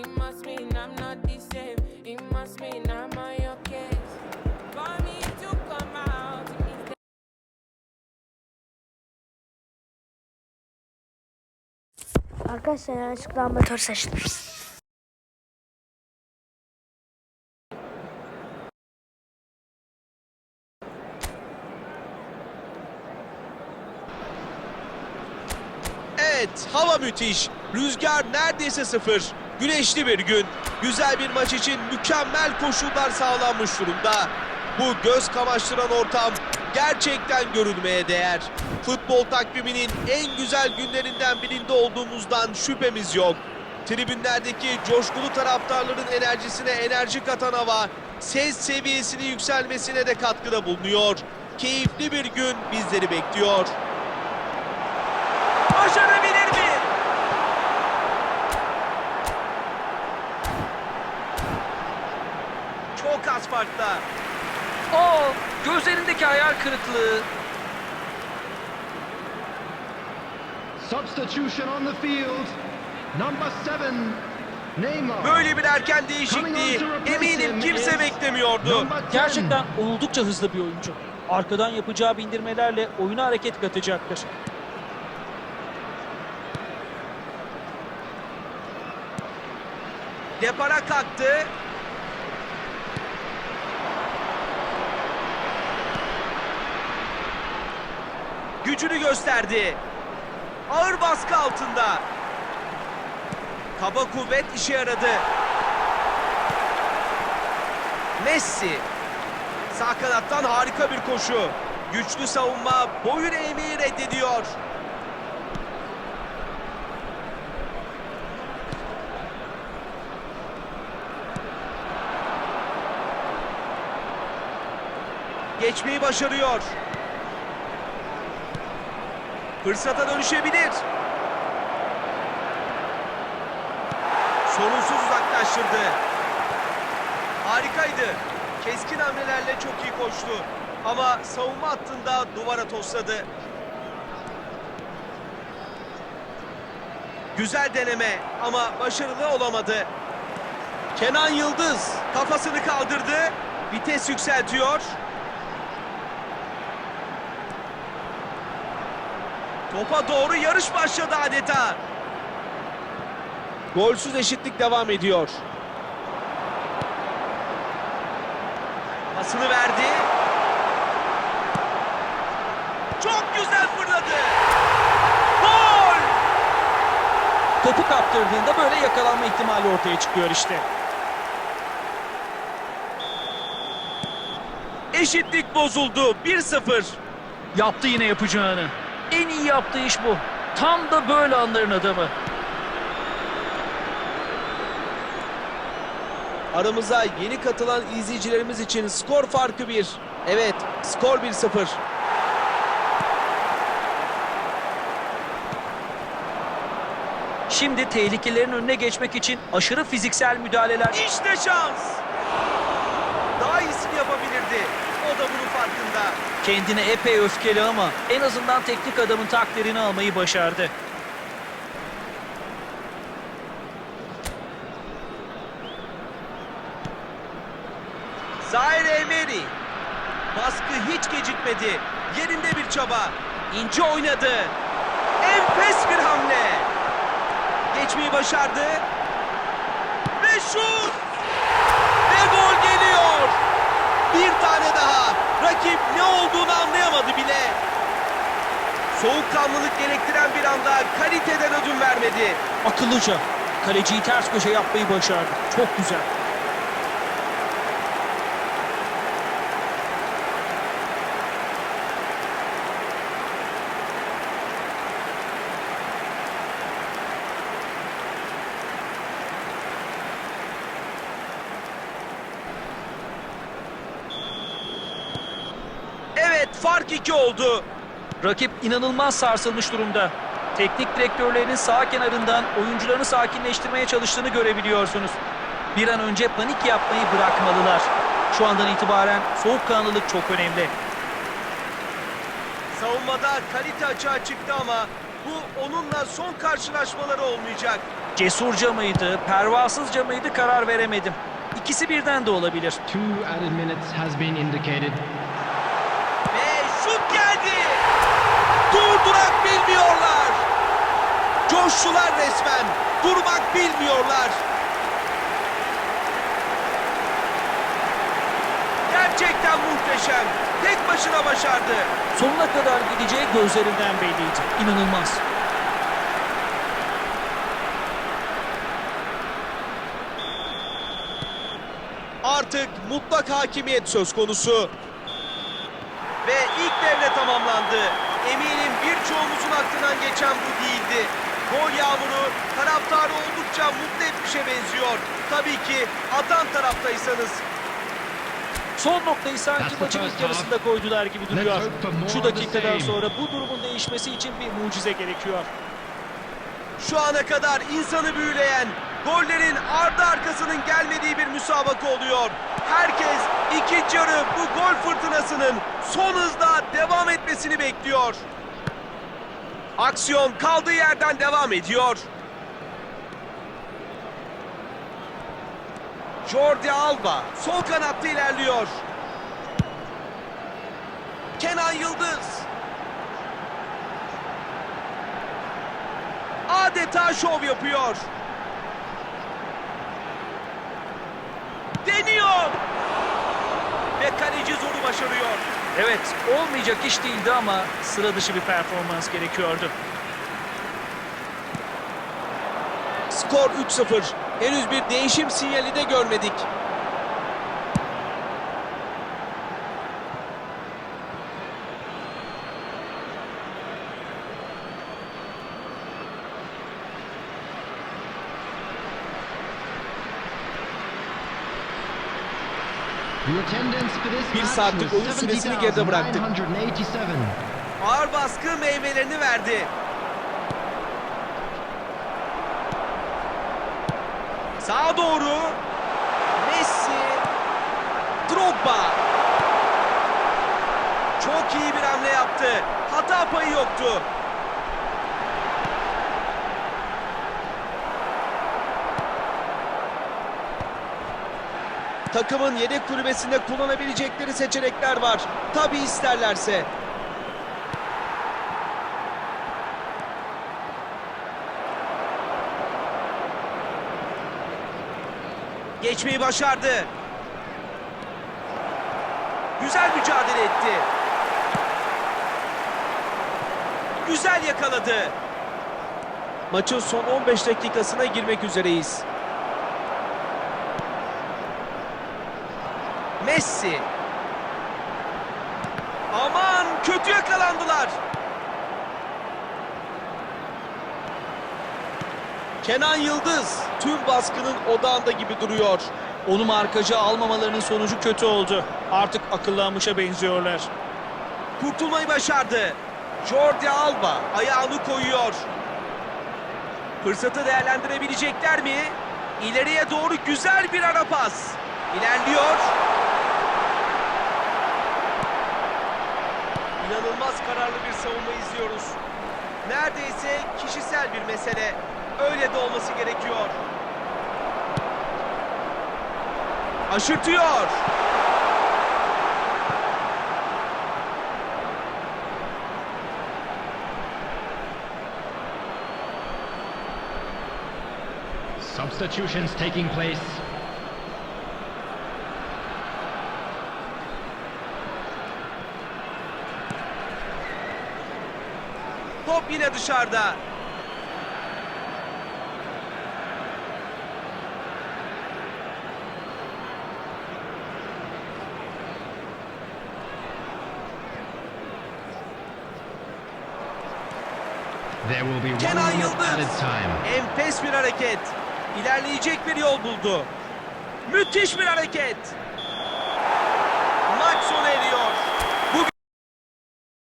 It must mean I'm not the same. It must mean I'm on your case. For me to come out, Arkadaşlar yanlışlıkla amatör seçtim. Evet, hava müthiş. Rüzgar neredeyse sıfır. Güneşli bir gün. Güzel bir maç için mükemmel koşullar sağlanmış durumda. Bu göz kamaştıran ortam gerçekten görülmeye değer. Futbol takviminin en güzel günlerinden birinde olduğumuzdan şüphemiz yok. Tribünlerdeki coşkulu taraftarların enerjisine enerji katan hava, ses seviyesinin yükselmesine de katkıda bulunuyor. Keyifli bir gün bizleri bekliyor. Çok az farkla. O gözlerindeki hayal kırıklığı. Substitution on the field. Number seven, Neymar. Böyle bir erken değişikliği eminim kimse beklemiyordu. Number 10, Gerçekten oldukça hızlı bir oyuncu. Arkadan yapacağı bindirmelerle oyuna hareket katacaktır. Depara kalktı. Gücünü gösterdi. Ağır baskı altında. Kaba kuvvet işe yaradı. Messi. Sağ kanattan harika bir koşu. Güçlü savunma boyun eğmeyi reddediyor. Geçmeyi başarıyor. Fırsata dönüşebilir. Sorunsuz uzaklaştırdı. Harikaydı. Keskin hamlelerle çok iyi koştu. Ama savunma hattında duvara tosladı. Güzel deneme ama başarılı olamadı. Kenan Yıldız kafasını kaldırdı. Vites yükseltiyor. Topa doğru yarış başladı adeta. Golsüz eşitlik devam ediyor. Pasını verdi. Çok güzel fırladı. Gol! Topu kaptırdığında böyle yakalanma ihtimali ortaya çıkıyor işte. Eşitlik bozuldu. 1-0. Yaptı yine yapacağını. En iyi yaptığı iş bu. Tam da böyle anların adamı. Aramıza yeni katılan izleyicilerimiz için skor farkı 1. Evet, skor 1-0. Şimdi tehlikelerin önüne geçmek için aşırı fiziksel müdahaleler. İşte şans. Kendine epey öfkeli ama en azından teknik adamın takdirini almayı başardı. Zaire Emery. Baskı hiç gecikmedi. Yerinde bir çaba. İnce oynadı. Enfes bir hamle. Geçmeyi başardı. Ve şut. Ve gol geliyor. Bir tane daha. Rakip ne olduğunu anlayamadı bile. Soğukkanlılık gerektiren bir anda kaliteden ödün vermedi. Akıllıca. Kaleciyi ters köşe yapmayı başardı. Çok güzel. Evet fark iki oldu. Rakip inanılmaz sarsılmış durumda. Teknik direktörlerin sağ kenarından oyuncularını sakinleştirmeye çalıştığını görebiliyorsunuz. Bir an önce panik yapmayı bırakmalılar. Şu andan itibaren soğukkanlılık çok önemli. Savunmada kalite açığa çıktı ama bu onunla son karşılaşmaları olmayacak. Cesurca mıydı, pervasızca mıydı karar veremedim. İkisi birden de olabilir. Two added minutes has been indicated. Ve şut geldi. Durdurak bilmiyorlar. Coştular resmen. Durmak bilmiyorlar. Gerçekten muhteşem. Tek başına başardı. Sonuna kadar gideceği gözlerinden belliydi. İnanılmaz. Artık mutlak hakimiyet söz konusu. Ve ilk devre tamamlandı. Eminim birçoğumuzun aklından geçen bu değildi. Gol yağmuru taraftarı oldukça mutlu etmişe benziyor. Tabii ki atan taraftaysanız. Son noktayı sanki maçın ilk yarısında koydular gibi duruyor. Şu dakikadan sonra bu durumun değişmesi için bir mucize gerekiyor. Şu ana kadar insanı büyüleyen, gollerin ardı arkasının gelmediği bir müsabaka oluyor. Herkes ikinci yarı bu gol fırtınasının son hızla devam etmesini bekliyor. Aksiyon kaldığı yerden devam ediyor. Jordi Alba sol kanatta ilerliyor. Kenan Yıldız. adeta şov yapıyor. Deniyor. Ve kaleci zoru başarıyor. Evet, olmayacak iş değildi ama sıra dışı bir performans gerekiyordu. Skor 3-0. Henüz bir değişim sinyali de görmedik. Bir saatlik oyun süresini geride bıraktık. 70,987. Ağır baskı meyvelerini verdi. Sağa doğru. Messi. Drogba. Çok iyi bir hamle yaptı. Hata payı yoktu. Takımın yedek kulübesinde kullanabilecekleri seçenekler var. Tabi isterlerse. Geçmeyi başardı. Güzel mücadele etti. Güzel yakaladı. Maçın son 15 dakikasına girmek üzereyiz. Messi. Aman kötü yakalandılar. Kenan Yıldız tüm baskının odağında gibi duruyor. Onu markacı almamalarının sonucu kötü oldu. Artık akıllanmışa benziyorlar. Kurtulmayı başardı. Jordi Alba ayağını koyuyor. Fırsatı değerlendirebilecekler mi? İleriye doğru güzel bir ara pas. İlerliyor. İnanılmaz kararlı bir savunma izliyoruz. Neredeyse kişisel bir mesele. Öyle de olması gerekiyor. Aşırtıyor. Substitutions taking place. Top yine dışarıda. There will be one Kenan Yıldız. Enfes bir hareket. İlerleyecek bir yol buldu. Müthiş bir hareket. Maç sona eriyor.